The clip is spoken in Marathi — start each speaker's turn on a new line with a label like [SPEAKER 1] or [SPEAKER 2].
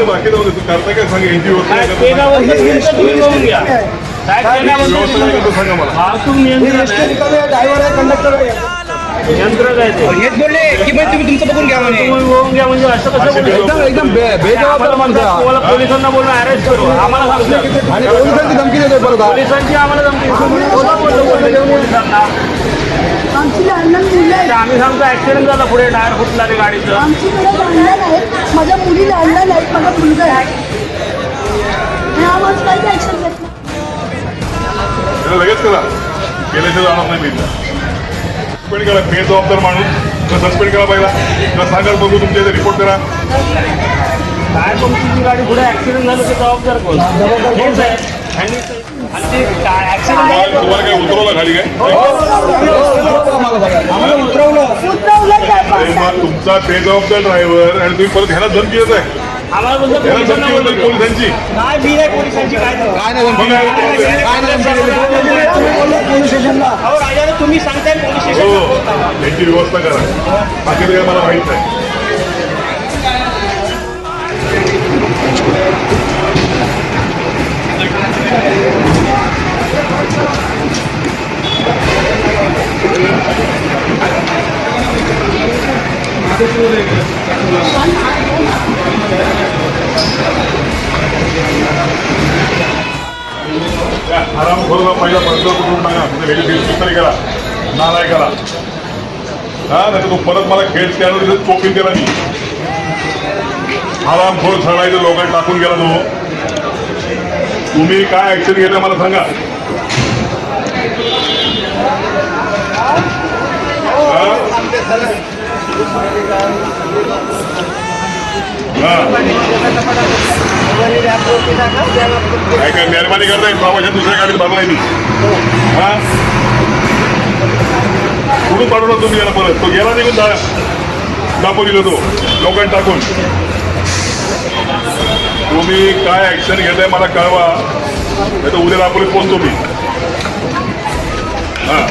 [SPEAKER 1] बाकी करता काय सांगा यांची व्यवस्था काय करता
[SPEAKER 2] ते
[SPEAKER 1] सांगा. मला
[SPEAKER 2] वाहतूक नियंत्रण.
[SPEAKER 3] ड्रायव्हर आहे कंडक्टर आहे
[SPEAKER 2] नियंत्रण आहे ते.
[SPEAKER 3] हेच बोलले की मग तुम्ही तुमचं बघून घ्या म्हणे.
[SPEAKER 2] तुम्ही बघून घ्या म्हणजे असं कसं?
[SPEAKER 1] एकदम-
[SPEAKER 3] एकदम बे- बेजबाबदार
[SPEAKER 2] आम्हाला
[SPEAKER 3] माणसं. आहे.
[SPEAKER 2] तुम्हाला पोलिसांना बोलून अरेस्ट करू. आम्हाला सांगतात
[SPEAKER 3] आणि पोलिसांची धमकी देतोय परत. हा.
[SPEAKER 2] पोलिसांची आम्हाला धमकी कोणा बोलतो बोलतो पोलिसांना?
[SPEAKER 4] आमची लहान लहान मुलं
[SPEAKER 2] ते
[SPEAKER 4] आहेत.
[SPEAKER 2] आम्ही सांगतो ऍक्सिडेंट झाला पुढे टायर फुटला ते गाडीचं.
[SPEAKER 4] आमची मुलं लहान लहान आहेत. माझ्या मुली लहान लहान आहेत माझा मुलगा आहे. नाही.
[SPEAKER 1] त्याला लगेच करा. केल्याशिवाय जाणार नाही मी. सस्पेंड करा बेजबाबदार माणूस तर सस्पेंड करा पहिला किंवा सांगाल बघू तुमच्या इथे रिपोर्ट करा
[SPEAKER 2] काय तुमची जी गाडी पुढे ऍक्सिडेंट झालं ते जबाबदार कोण हेच आहे आणि ते काय ऍक्सिडेंट
[SPEAKER 1] काय तुम्हाला काय उतरवलं खाली काय
[SPEAKER 3] आम्हाला सांगा. आम्हाला उतरवलं
[SPEAKER 1] तुमचा बेजबाबदार ड्रायव्हर आणि तुम्ही परत ह्याला धमकी देत आहे
[SPEAKER 2] आम्हाला बोलतो पोलिसांना बोलतो
[SPEAKER 1] पोलिसांची
[SPEAKER 2] काय मी आहे पोलिसांची काय
[SPEAKER 3] काय नाही
[SPEAKER 1] काय
[SPEAKER 3] नाही तुम्ही पोलीस स्टेशनला
[SPEAKER 2] अहो राजा तुम्ही सांगताय पोलीस
[SPEAKER 1] हो
[SPEAKER 2] स्टेशन
[SPEAKER 1] व्यवस्था करा बाकी काय मला माहीत नाही त्या आराम करून पहिला पर्स कुठून टाका म्हणजे तरी करा नालाय करा हा नाही तर तो परत मला खेळ त्यानं चोपिंग केला मी आराम खोल चढायचं लोकांना टाकून गेला तो. तुम्ही काय ऍक्शन घेता मला सांगा. हा? काय काय मेहरबानी करताय बाबाच्या दुसऱ्या गाडीत बाबा मी हा? कुठून पाठवला तुम्ही याला परत? तो गेला निघून दा दापोलीला तो लोकांना टाकून. तुम्ही काय ऍक्शन घेताय मला कळवा. नाही तर उद्या दापोलीत पोहोचतो मी. हा.